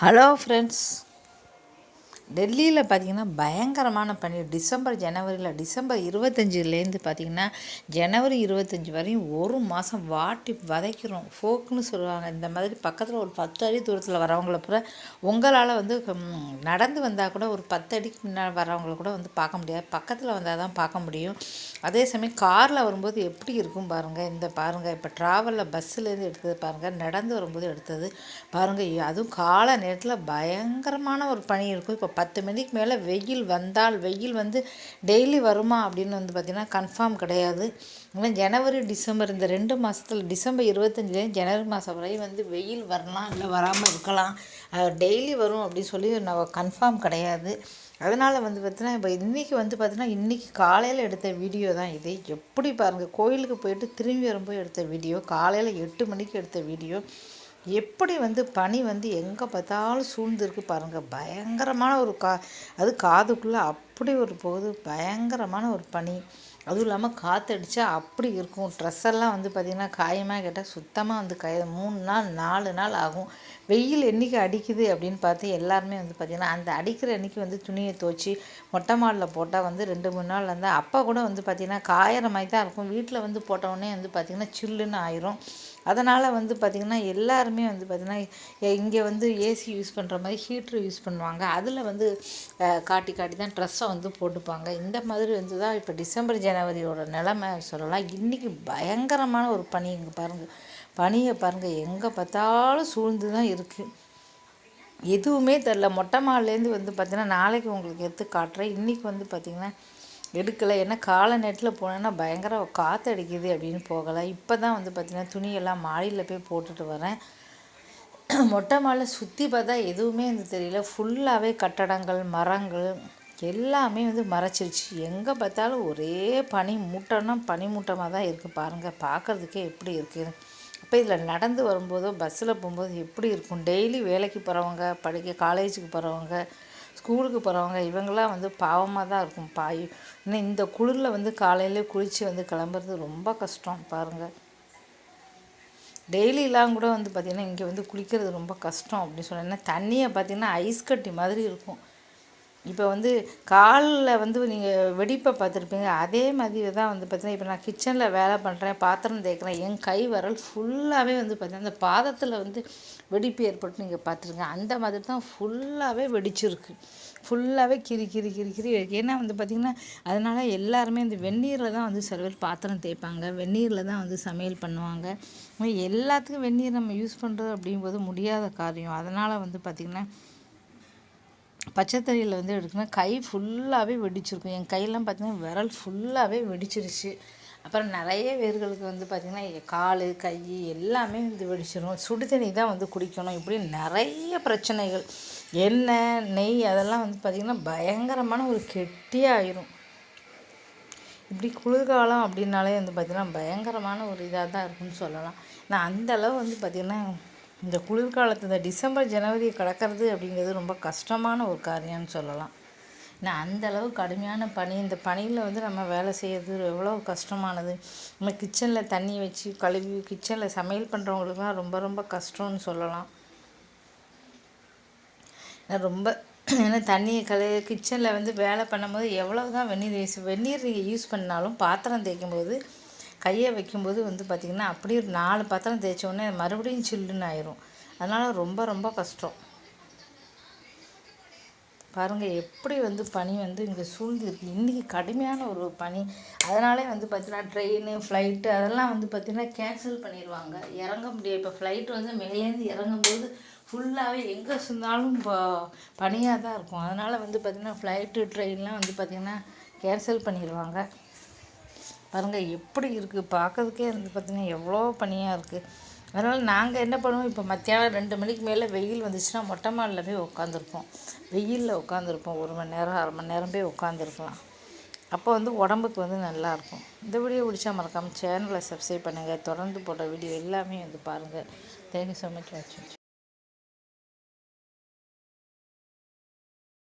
Hello friends டெல்லியில் பார்த்திங்கன்னா பயங்கரமான பனி. டிசம்பர் ஜனவரியில் டிசம்பர் இருபத்தஞ்சிலேருந்து பார்த்திங்கன்னா ஜனவரி இருபத்தஞ்சி வரையும் ஒரு மாதம் வாட்டி வதைக்கிறோம். ஃபோக்குன்னு சொல்லுவாங்க. இந்த மாதிரி பக்கத்தில் ஒரு பத்து அடி தூரத்தில் வரவங்கள கூட உங்களால் வந்து நடந்து வந்தால் கூட ஒரு பத்து அடிக்கு முன்னால் வரவங்கள கூட வந்து பார்க்க முடியாது. பக்கத்தில் வந்தால் தான் பார்க்க முடியும். அதே சமயம் காரில் வரும்போது எப்படி இருக்கும் பாருங்கள் இந்த பாருங்கள் இப்போ ட்ராவலில் பஸ்ஸுலேருந்து எடுத்தது பாருங்கள் நடந்து வரும்போது எடுத்தது பாருங்கள் அதுவும் காலை நேரத்தில் பயங்கரமான ஒரு பணி இருக்கும். இப்போ பத்து மணிக்கு மேலே வெயில் வந்தால் வெயில் வந்து டெய்லி வருமா அப்படின்னு வந்து பார்த்திங்கன்னா கன்ஃபார்ம் கிடையாது. ஆனால் ஜனவரி டிசம்பர் இந்த ரெண்டு மாதத்தில் டிசம்பர் இருபத்தஞ்சிலேருந்து ஜனவரி மாதம் வரை வந்து வெயில் வரலாம் இல்லை வராமல் இருக்கலாம். டெய்லி வரும் அப்படின்னு சொல்லி நம்ம கன்ஃபார்ம் கிடையாது. அதனால் வந்து பார்த்தீங்கன்னா இப்போ இன்றைக்கி வந்து பார்த்தீங்கன்னா இன்றைக்கி காலையில் எடுத்த வீடியோ தான் இது. எப்படி பாருங்கள் கோயிலுக்கு போயிட்டு திரும்பி வரும்போது எடுத்த வீடியோ காலையில் எட்டு மணிக்கு எடுத்த வீடியோ எப்படி வந்து பனி வந்து எங்கே பார்த்தாலும் சூழ்ந்துருக்கு பாருங்கள் பயங்கரமான ஒரு கா அது காதுக்குள்ளே அப்படி ஒரு போகுது. பயங்கரமான ஒரு பனி. அதுவும் இல்லாமல் காற்றடிச்சா அப்படி இருக்கும். ட்ரெஸ் எல்லாம் வந்து பார்த்திங்கன்னா காயமாக கேட்டால் சுத்தமாக வந்து காய மூணு நாள் நாலு நாள் ஆகும். வெயில் என்றைக்கு அடிக்குது அப்படின்னு பார்த்து எல்லாருமே வந்து பார்த்திங்கன்னா அந்த அடிக்கிற அன்றைக்கி வந்து துணியை துவச்சி மொட்டை மாடில் போட்டால் வந்து ரெண்டு மூணு நாள் வந்து அப்போ கூட வந்து பார்த்திங்கன்னா காயிற மாதிரி தான் இருக்கும். வீட்டில் வந்து போட்டவுடனே வந்து பார்த்திங்கன்னா சில்லுன்னு ஆயிரும். அதனால் வந்து பார்த்திங்கன்னா எல்லாருமே வந்து பார்த்திங்கன்னா இங்கே வந்து ஏசி யூஸ் பண்ணுற மாதிரி ஹீட்ரு யூஸ் பண்ணுவாங்க. அதில் வந்து காட்டி காட்டி தான் ட்ரெஸ்ஸை வந்து போட்டுப்பாங்க. இந்த மாதிரி வந்து தான் இப்போ டிசம்பர் ஜனவரியோட நிலமை சொல்லலாம். இன்றைக்கி பயங்கரமான ஒரு பனி இங்கே பாருங்கள் பனியை பாருங்கள் எங்கே பார்த்தாலும் சூழ்ந்து தான் இருக்குது எதுவுமே தெரில மொட்டை மாலேருந்து வந்து பார்த்திங்கன்னா நாளைக்கு உங்களுக்கு எடுத்து காட்டுறேன். இன்றைக்கி வந்து பார்த்திங்கன்னா எடுக்கலை ஏன்னா காலை நேரத்தில் போனேன்னா பயங்கர காற்று அடிக்குது அப்படின்னு போகலை. இப்போ தான் வந்து பார்த்திங்கன்னா துணியெல்லாம் மாடியில் போய் போட்டுட்டு வரேன். மொட்டை மாலை சுற்றி பார்த்தா எதுவுமே வந்து தெரியல. ஃபுல்லாகவே கட்டடங்கள் மரங்கள் எல்லாமே வந்து மறைச்சிருச்சு. எங்கே பார்த்தாலும் ஒரே பனி மூட்டம்னா பனி மூட்டமாக தான் இருக்குது பாருங்கள் பார்க்குறதுக்கே எப்படி இருக்குது அப்போ இதில் நடந்து வரும்போதோ பஸ்ஸில் போகும்போது எப்படி இருக்கும்? டெய்லி வேலைக்கு போகிறவங்க படிக்க காலேஜுக்கு போகிறவங்க ஸ்கூலுக்கு போகிறவங்க இவங்கெல்லாம் வந்து பாவமாக தான் இருக்கும். பாய். இன்னும் இந்த குளிரில் வந்து காலையிலே குளித்து வந்து கிளம்புறது ரொம்ப கஷ்டம் பாருங்கள் டெய்லிலாம் கூட வந்து பார்த்திங்கன்னா இங்கே வந்து குளிக்கிறது ரொம்ப கஷ்டம் அப்படின்னு சொன்னேன்னா தண்ணியை பார்த்திங்கன்னா ஐஸ் கட்டி மாதிரி இருக்கும். இப்போ வந்து காலில் வந்து நீங்கள் வெடிப்பை பார்த்துருப்பீங்க அதே மாதிரி தான் வந்து பார்த்தீங்கன்னா இப்போ நான் கிச்சனில் வேலை பண்ணுறேன் பாத்திரம் தேய்க்கிறேன் என் கை வரல் ஃபுல்லாகவே வந்து பார்த்தீங்கன்னா அந்த பாதத்தில் வந்து வெடிப்பு ஏற்பட்டு நீங்கள் பார்த்துருங்க. அந்த மாதிரி தான் ஃபுல்லாகவே வெடிச்சிருக்கு. ஃபுல்லாகவே கிரி கிரி கிரி கிரி ஏன்னா வந்து பார்த்திங்கன்னா அதனால் எல்லாருமே இந்த வெந்நீரில் தான் வந்து சில பேர் பாத்திரம் தேய்ப்பாங்க. வெந்நீரில் தான் வந்து சமையல் பண்ணுவாங்க. எல்லாத்துக்கும் வெந்நீர் நம்ம யூஸ் பண்ணுறது அப்படிங்கும்போது முடியாத காரியம். அதனால் வந்து பார்த்திங்கன்னா பச்சைத்தறியில் வந்து எடுக்கணும்னா கை ஃபுல்லாகவே வெடிச்சிருக்கும். என் கையெல்லாம் பார்த்திங்கன்னா விரல் ஃபுல்லாகவே வெடிச்சிருச்சு. அப்புறம் நிறைய பேர்களுக்கு வந்து பார்த்திங்கன்னா கால் கை எல்லாமே வந்து வெடிச்சிடும் சுடு தண்ணி தான் வந்து குடிக்கணும். இப்படி நிறைய பிரச்சனைகள். எண்ணெய் நெய் அதெல்லாம் வந்து பார்த்திங்கன்னா பயங்கரமான ஒரு கெட்டியாயிரும் இப்படி குளிர்காலம் அப்படின்னாலே வந்து பார்த்திங்கன்னா பயங்கரமான ஒரு இதாக தான் இருக்குன்னு சொல்லலாம். நான் அந்தளவு வந்து பார்த்திங்கன்னா இந்த குளிர்காலத்து இந்த டிசம்பர் ஜனவரி கடக்கிறது அப்படிங்கிறது ரொம்ப கஷ்டமான ஒரு காரியம்னு சொல்லலாம். ஏன்னா அந்தளவு கடுமையான பனி இந்த பனியில் வந்து நம்ம வேலை செய்கிறது எவ்வளோ கஷ்டமானது. நம்ம கிச்சனில் தண்ணி வச்சு கழுவி கிச்சனில் சமையல் பண்ணுறவங்களுக்குலாம் ரொம்ப ரொம்ப கஷ்டம்னு சொல்லலாம். ரொம்ப ஏன்னா தண்ணியை கழு கிச்சனில் வந்து வேலை பண்ணும்போது எவ்வளோ தான் வெந்நீர் யூஸ் வெந்நீர் நீங்கள் யூஸ் பண்ணாலும் பாத்திரம் தேய்க்கும்போது கையை வைக்கும்போது வந்து பார்த்திங்கன்னா அப்படியே ஒரு நாலு பாத்திரம் தேய்ச்சோடனே மறுபடியும் சில்லுன்னு ஆயிரும். அதனால் ரொம்ப ரொம்ப கஷ்டம். பாருங்கள் எப்படி வந்து பனி வந்து இங்கே சூழ்ந்துருக்கு இன்றைக்கி கடுமையான ஒரு பனி. அதனாலே வந்து பார்த்திங்கன்னா ட்ரெயின் ஃப்ளைட்டு அதெல்லாம் வந்து பார்த்திங்கன்னா கேன்சல் பண்ணிடுவாங்க இறங்க முடியாது. இப்போ ஃப்ளைட் வந்து மேலேருந்து இறங்கும்போது ஃபுல்லாகவே எங்கே சொன்னாலும் இப்போ பனியாக தான் இருக்கும். அதனால் வந்து பார்த்திங்கன்னா ஃப்ளைட்டு ட்ரெயின்லாம் வந்து பார்த்திங்கன்னா கேன்சல் பண்ணிடுவாங்க பாருங்கள் எப்படி இருக்குது பார்க்கறதுக்கே வந்து பார்த்திங்கன்னா எவ்வளோ பனியாக இருக்குது அதனால் நாங்கள் என்ன பண்ணுவோம் இப்போ மத்தியானம் ரெண்டு மணிக்கு மேலே வெயில் வந்துச்சுன்னா மொட்டை மாடில் போய் உட்காந்துருப்போம் வெயிலில் உட்காந்துருப்போம் ஒரு மணி நேரம் அரை மணி நேரம் போய் உட்காந்துருக்கலாம் அப்போ வந்து உடம்புக்கு வந்து நல்லாயிருக்கும் இந்த வீடியோ பிடிச்சா மறக்காமல் சேனலை சப்ஸ்கிரைப் பண்ணுங்கள் தொடர்ந்து போடுற வீடியோ எல்லாமே வந்து பாருங்கள் தேங்க்யூ ஸோ மச் வாட்சிங்